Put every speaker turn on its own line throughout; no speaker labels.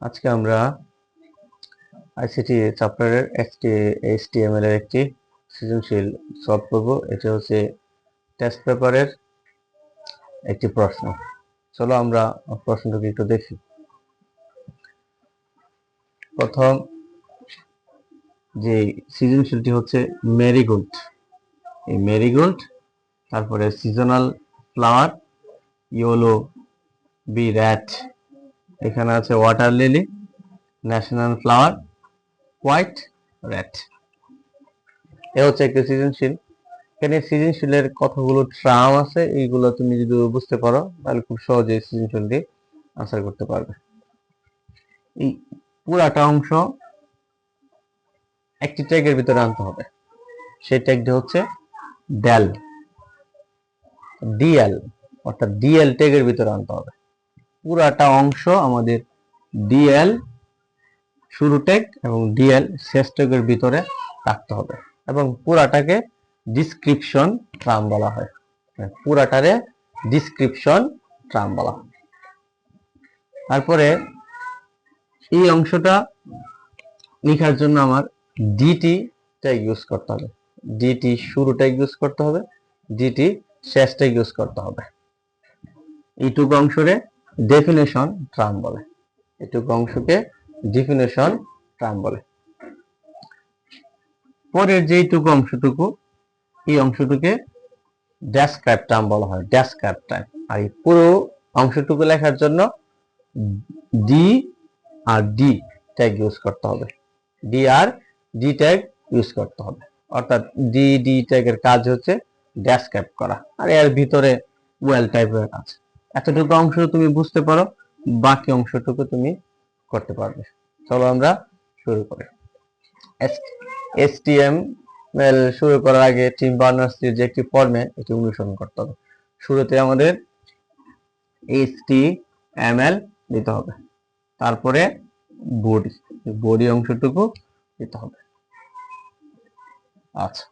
আজকে আমরা আইসিটি চ্যাপ্টারের একটি এইচটিএমএল এর একটি সৃজনশীল সলভ করব। এটা হচ্ছে টেস্ট পেপারের একটি প্রশ্ন। চলো আমরা প্রশ্নটাকে একটু দেখি। প্রথম, যে সৃজনশীলটি হচ্ছে মেরিগোল্ড। এই মেরিগোল্ড, তারপরে সিজনাল ফ্লাওয়ার, ইয়োলো, বি র্যাট। এখানে আছে water lily national flower white red এ হচ্ছে একটি সৃজনশীল। এখানে সৃজনশীলের কতগুলো ট্রাম আছে, এইগুলো তুমি যদি বুঝতে পারো, তাহলে খুব সহজে সৃজনশীল দিয়ে আনসার করতে পারবে। এই পুরাটা অংশ একটি ট্যাগের ভিতরে আনতে হবে। সেই ট্যাগটি হচ্ছে ড্যাল ডিএল অর্থাৎ ডিএল ট্যাগের ভিতরে আনতে হবে। পুরাটা অংশ আমাদের ডিএল শুরু ট্যাগ এবং ডিএল শেষ ট্যাগের ভিতরে রাখতে হবে। এবং পুরাটাকে ডিসক্রিপশন ট্রাম বলা হয়। হ্যাঁ, পুরাটারে ডিসক্রিপশন ট্রাম বলা হয়। তারপরে এই অংশটা লেখার জন্য আমার ডিটি ট্যাগ ইউজ করতে হবে। ডিটি শুরু ট্যাগ ইউজ করতে হবে। ডিটি শেষ ট্যাগ ইউজ করতে হবে। এইটুকু অংশরে ডেফিনেশন ট্রাম বলে। এটুকু অংশকে ডেফিনেশন ট্রাম বলে। পরের যেইটুকু অংশটুকু, এই অংশটুকে ডেসক্রাইব টার্ম বলা হয়। ডেসক্রাইব টাইম আর এই পুরো অংশটুকু লেখার জন্য D R D tag use করতে হবে। D R D tag use করতে হবে। অর্থাৎ ডি ডি ট্যাগের কাজ হচ্ছে ডেসক্রাইব করা। আর এর ভিতরে ওয়েল টাইপের কাজ। এতটুকু অংশ তুমি বুঝতে পারো, বাকি অংশটুকু তুমি করতে পারবে। চলো আমরা শুরু করি। এসটিএমএল শুরু করার আগে টিম বার্নার্স যে একটি ফর্মে এটি অনুসরণ করতে হবে। শুরুতে আমাদের এসটিএমএল দিতে হবে। তারপরে বডি বডি অংশটুকু দিতে হবে। আচ্ছা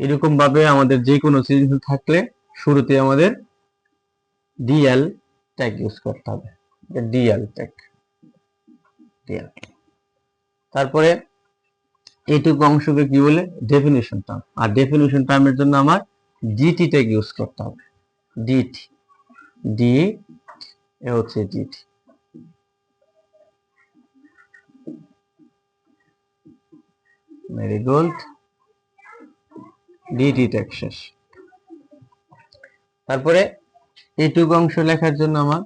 এরকম ভাবে আমাদের যে কোনো সৃজনশীল থাকলে শুরুতে আমাদের ডিএল ট্যাগ ইউজ করতে হবে। ডিএল ট্যাগ ডিএল তারপরে এইটুকু অংশকে কি বলে? ডেফিনিশন টার্ম আর ডেফিনিশন টার্মের জন্য আমার ডিটি ট্যাগ ইউজ করতে হবে। ডিটি ডি এ হচ্ছে ডিটি মেরিগোল্ড ডিটি ট্যাগ শেষ। তারপরে এইটুকু অংশ লেখার জন্য আমার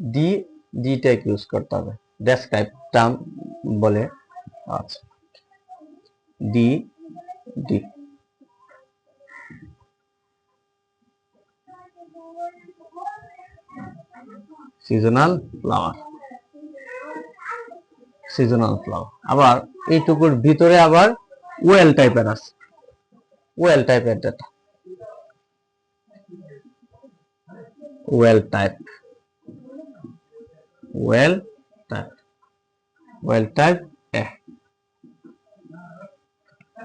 ডি ডি ট্যাগ ইউজ করতে হবে। ডেসক্রাইব টার্ম বলে আচ্ছা D D seasonal flower seasonal flower আবার এইটুকুর ভিতরে আবার ওয়েল টাইপের আছে। ওয়েল টাইপের data OL type OL type OL type এ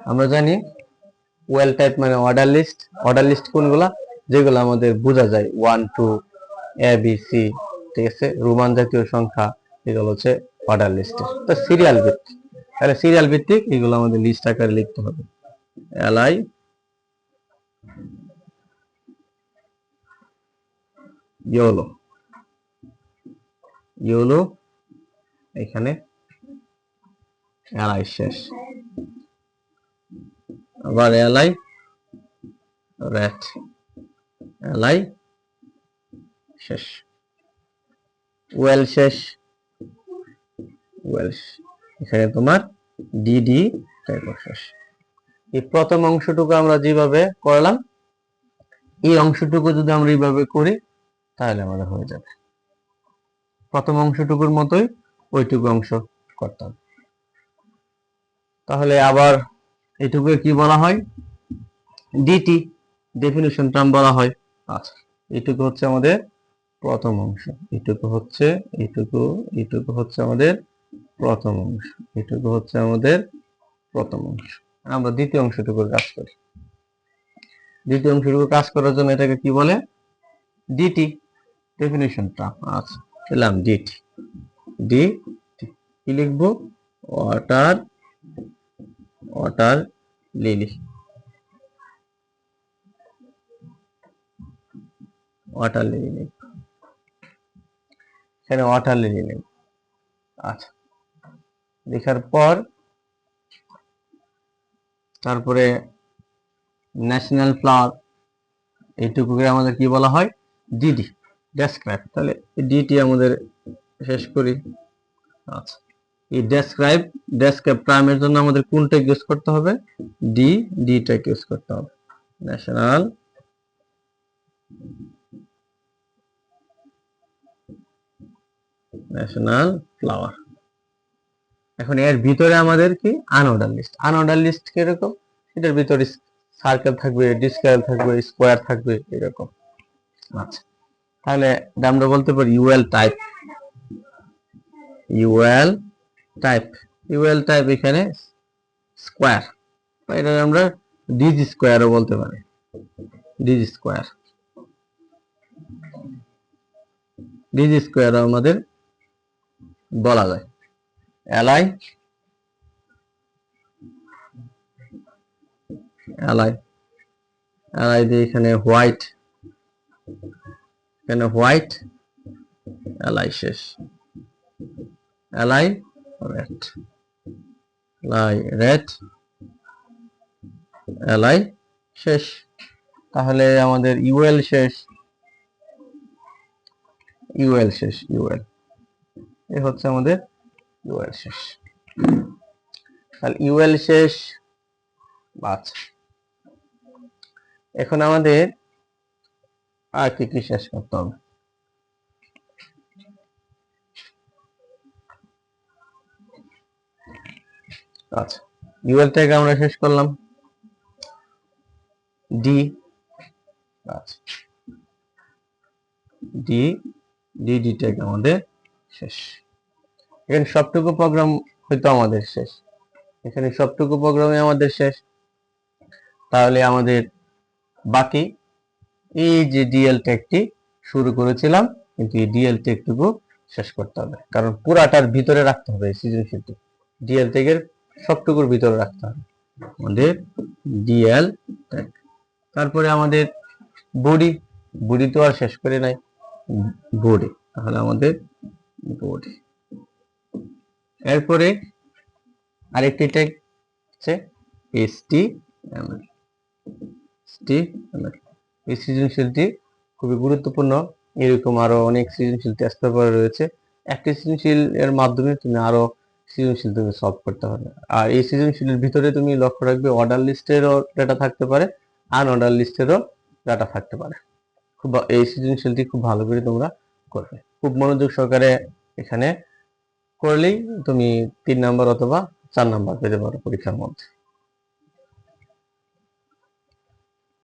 আমরা জানি ওয়েল টাইপ মানে অর্ডার লিস্ট অর্ডার লিস্ট কোনগুলা? যেগুলো আমাদের বোঝা যায়। One two A B C ঠিক আছে? রোমান জাতীয় সংখ্যা, এগুলো হচ্ছে অর্ডার লিস্টের তো সিরিয়াল ভিত্তিক। তাহলে সিরিয়াল ভিত্তিক, এগুলো আমাদের লিস্ট আকারে লিখতে হবে। এলআই ইয়োলো ইয়োলো এখানে এলআই শেষ। আবার এলআই র্যাট এলআই শেষ। ওয়েল শেষ। ওয়েল এখানে তোমার ডিডি টাইপের শেষ। এই প্রথম অংশটুকু আমরা যেভাবে করলাম, এই অংশটুকু যদি আমরা এইভাবে করি তাহলে আমাদের হয়ে যাবে। প্রথম অংশটুকুর মতোই ওইটুকু অংশ করতাম। তাহলে আবার এটুকু কি বলা হয়? ডিটি ডেফিনিশন টার্ম বলা হয়। আচ্ছা এটুকু হচ্ছে আমাদের প্রথম অংশ। এটুকু হচ্ছে, এটুকু এটুকু হচ্ছে আমাদের প্রথম অংশ। এটুকু হচ্ছে আমাদের প্রথম অংশ। আমরা দ্বিতীয় অংশটুকুর কাজ করি। দ্বিতীয় অংশটুকু কাজ করার জন্য এটাকে কি বলে? ডিটি ডেফিনিশন টার্ম আচ্ছা পেলাম ডিটি ডি কি লিখব? Water water lily water lily এখানে ওয়াটার লিলি লিখব আচ্ছা। লেখার পর, তারপরে ন্যাশনাল ফ্লাওয়ার এইটুকুকে আমাদের কি বলা হয়? ডিডি ডেসক্রাইব তাহলে ডিটি আমাদের শেষ করি। আচ্ছা। এই ডেসক্রাইব ডেসক্রাইব প্রাইমের জন্য আমাদের কোনটা ইউজ করতে হবে? ডি ডিটা ইউজ করতে হবে। ন্যাশনাল ন্যাশনাল ফ্লাওয়ার এখন এর ভিতরে আমাদের কি? আনঅর্ডার লিস্ট আনঅর্ডার লিস্ট কীরকম? এটার ভিতরে সার্কেল থাকবে ডিসকাল থাকবে স্কোয়ার থাকবে, এরকম। আচ্ছা। তাহলে আমরা বলতে পারি UL type UL type UL type এখানে স্কোয়ার এটা আমরা ডিজ স্কোয়ারও বলতে পারি। ডিজ স্কোয়ার ডিজ স্কোয়ার আমাদের বলা যায়। এলাই এলাই এলাই দিয়ে এখানে হোয়াইট এখানে হোয়াইট? এলাই শেষ। এলাই রেড। এলাই রেড। এলাই শেষ। তাহলে আমাদের ইউএল শেষ। ইউএল শেষ, ইউএল। এ হচ্ছে আমাদের ইউএল শেষ। তাহলে ইউএল শেষ। আচ্ছা এখন আমাদের আর কি কি শেষ করতে হবে? আচ্ছা ইউএল ট্যাগ আমরা শেষ করলাম। ডি আচ্ছা। ডি ডি ডি ট্যাগ আমাদের শেষ। এখানে সবটুকু প্রোগ্রাম হয়তো আমাদের শেষ। এখানে সবটুকু প্রোগ্রামে আমাদের শেষ। তাহলে আমাদের বাকি এই যে ডিএল ট্যাগটি শুরু করেছিলাম, কিন্তু এই ডিএল ট্যাগটুকু শেষ করতে হবে। কারণ পুরাটার ভিতরে রাখতে হবে সৃজনশীলটি ডিএল ট্যাগের সবটুকুর ভিতরে রাখতে হবে। আমাদের ডিএল ট্যাগ তারপরে আমাদের বডি বডি তো আর শেষ করে নাই। বডি তাহলে আমাদের বডি এরপরে আরেকটি ট্যাগ হচ্ছে এসটি এমএল এসটি এমএল এই সৃজনশীলটি খুবই গুরুত্বপূর্ণ। এরকম আরও অনেক সৃজনশীল টেস্ট পেপার রয়েছে। একটি সৃজনশীল এর মাধ্যমে তুমি আরও সৃজনশীল তুমি সলভ করতে পারবে। আর এই সৃজনশীলের ভিতরে তুমি লক্ষ্য রাখবে অর্ডার লিস্টেরও ডাটা থাকতে পারে আন অর্ডার লিস্টেরও ডাটা থাকতে পারে। খুব এই সৃজনশীলটি খুব ভালো করে তোমরা করবে। খুব মনোযোগ সহকারে এখানে করলেই তুমি তিন নাম্বার অথবা চার নাম্বার পেতে পারো পরীক্ষার মধ্যে।